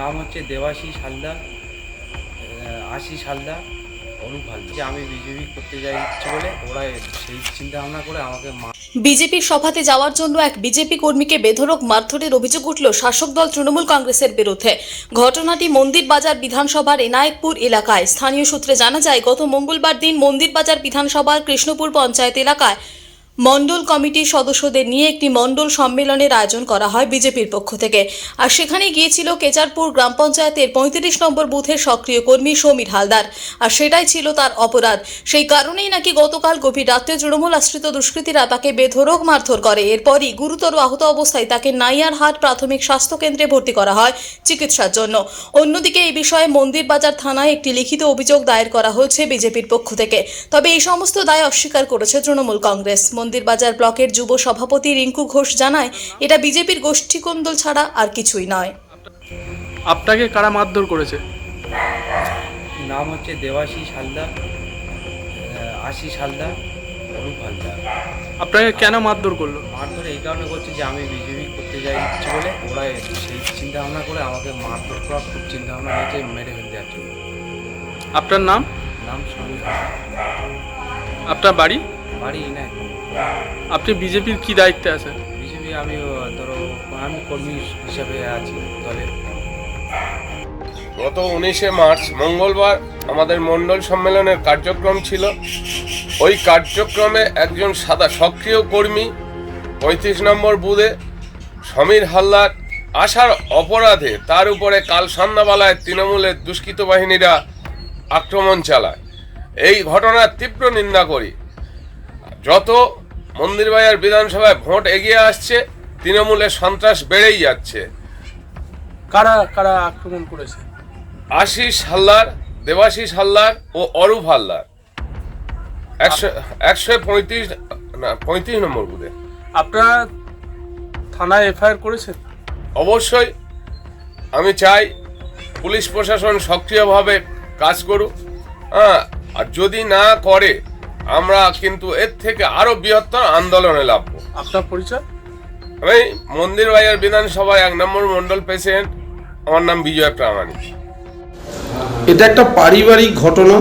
নাম হচ্ছে দেবাশিস হালদার আশিস হালদার অনুপ হালদার। যে আমি বিজেপি করতে যাই ইচ্ছে বলে ওরা সেই চিন্তা ভাবনা করে আমাকে বিজেপির সভাতে যাওয়ার জন্য এক বিজেপি কর্মীকে বেধরক মারধরের অভিযোগ উঠল শাসক দল তৃণমূল কংগ্রেসের বিরুদ্ধে। ঘটনাটি মন্দির বাজার বিধানসভার এনায়েতপুর এলাকায়। স্থানীয় সূত্রে জানা যায়, গত মঙ্গলবার দিন মন্দির বাজার বিধানসভার কৃষ্ণপুর পঞ্চায়েত এলাকায় মণ্ডল কমিটির সদস্যদের নিয়ে একটি মণ্ডল সম্মেলনের আয়োজন করা হয় বিজেপির পক্ষ থেকে। আর সেখানে গিয়েছিল কেচারপুর গ্রাম পঞ্চায়েতের পঁয়ত্রিশ নম্বর বুথের সক্রিয় কর্মী সমীর হালদার। আর সেটাই ছিল তার অপরাধ। সেই কারণেই নাকি গতকাল গভীর রাত্রে তৃণমূল আশ্রিত দুষ্কৃতীরা তাকে বেধড়ক মারধর করে। এরপরই গুরুতর আহত অবস্থায় তাকে নাইয়ারহাট প্রাথমিক স্বাস্থ্য কেন্দ্রে ভর্তি করা হয় চিকিৎসার জন্য। অন্যদিকে এই বিষয়ে মন্দির বাজার থানায় একটি লিখিত অভিযোগ দায়ের করা হয়েছে বিজেপির পক্ষ থেকে। তবে এই সমস্ত দায় অস্বীকার করেছে তৃণমূল কংগ্রেস। মন্দির বাজার ব্লকের যুব সভাপতি রিঙ্কু ঘোষ জানায় এটা বিজেপির গোষ্ঠীকন্দল ছাড়া আর কিছুই নয়। আপনাকে কারা মারধর করেছে? নাম হচ্ছে দেবাশিস হালদার আশিস হালদার অনুপ হালদার। আপনাকে কেন মারধর করল? মারধর এই কারণে করছে যে আমি বিজেপি করতে যাই ইচ্ছে বলে ওরা সেই চিন্তা ভাবনা করে আমাকে মারধর করার খুব চিন্তা ভাবনা হয়েছে মেরে ফেলতে যাচ্ছে। আপনার নাম? নাম সমীর আপনার বাড়ি? বাড়ি না আপনি বিজেপির কি দায়িত্বে আছেন? বিজেপি আমি ধরো আমি কর্মী হিসাবে আছি দলে। গত উনিশে মার্চ মঙ্গলবার আমাদের মণ্ডল সম্মেলনের কার্যক্রম ছিল। ওই কার্যক্রমে একজন সাদা সক্রিয় কর্মী পঁয়ত্রিশ নম্বর বুধে সমীর হালদার আসার অপরাধে তার উপরে কাল সন্ধ্যাবেলায় তৃণমূলের দুষ্কৃত বাহিনীরা আক্রমণ চালায়। এই ঘটনার তীব্র নিন্দা করি। যত মন্দিরবাজার বিধানসভায় ভোট এগিয়ে আসছে তৃণমূলের সন্ত্রাস বেড়েই যাচ্ছে। কারা কারা আক্রমণ করেছে? আশিস হালদার দেবাশিস হালদার ও অরূপ হালদার। একশো একশো পঁয়ত্রিশ না পঁয়ত্রিশ নম্বর বুথে। আপনারা থানায় এফআইআর করেছেন? অবশ্যই। আমি চাই পুলিশ প্রশাসন সক্রিয়ভাবে কাজ করুক। হ্যাঁ আর যদি না করে আমরা কিন্তু এর থেকে আরও বৃহত্তর আন্দোলনে লাভবো আপনার পরিচয়? আমি মন্দির বাজার বিধানসভায় এক নম্বর মন্ডল প্রেসিডেন্ট। আমার নাম বিজয় প্রামাণিক। এটা একটা পারিবারিক ঘটনা।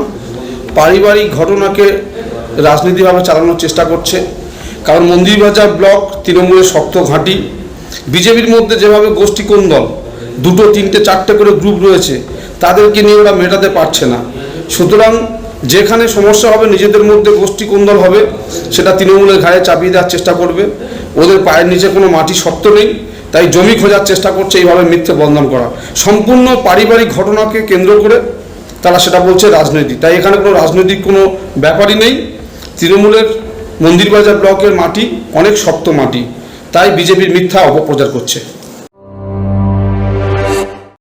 পারিবারিক ঘটনাকে রাজনীতিভাবে চালানোর চেষ্টা করছে। কারণ মন্দিরবাজার ব্লক তৃণমূলের শক্ত ঘাঁটি। বিজেপির মধ্যে যেভাবে গোষ্ঠী কোন্দল দুটো তিনটে চারটে করে গ্রুপ রয়েছে তাদেরকে নিয়ে ওরা মেটাতে পারছে না। সুতরাং যেখানে সমস্যা হবে, নিজেদের মধ্যে গোষ্ঠী কোন্দল হবে, সেটা তৃণমূলের ঘায়ে চাপিয়ে দেওয়ার চেষ্টা করবে। ওদের পায়ের নিচে কোনো মাটি শক্ত নেই, তাই জমি খোঁজার চেষ্টা করছে এইভাবে মিথ্যে বন্ধন করা। সম্পূর্ণ পারিবারিক ঘটনাকে কেন্দ্র করে তারা সেটা বলছে রাজনীতি তাই এখানে কোনো রাজনৈতিক কোনো ব্যাপারই নেই। তৃণমূলের মন্দিরবাজার ব্লকের মাটি অনেক শক্ত মাটি, তাই বিজেপির মিথ্যা অপপ্রচার করছে।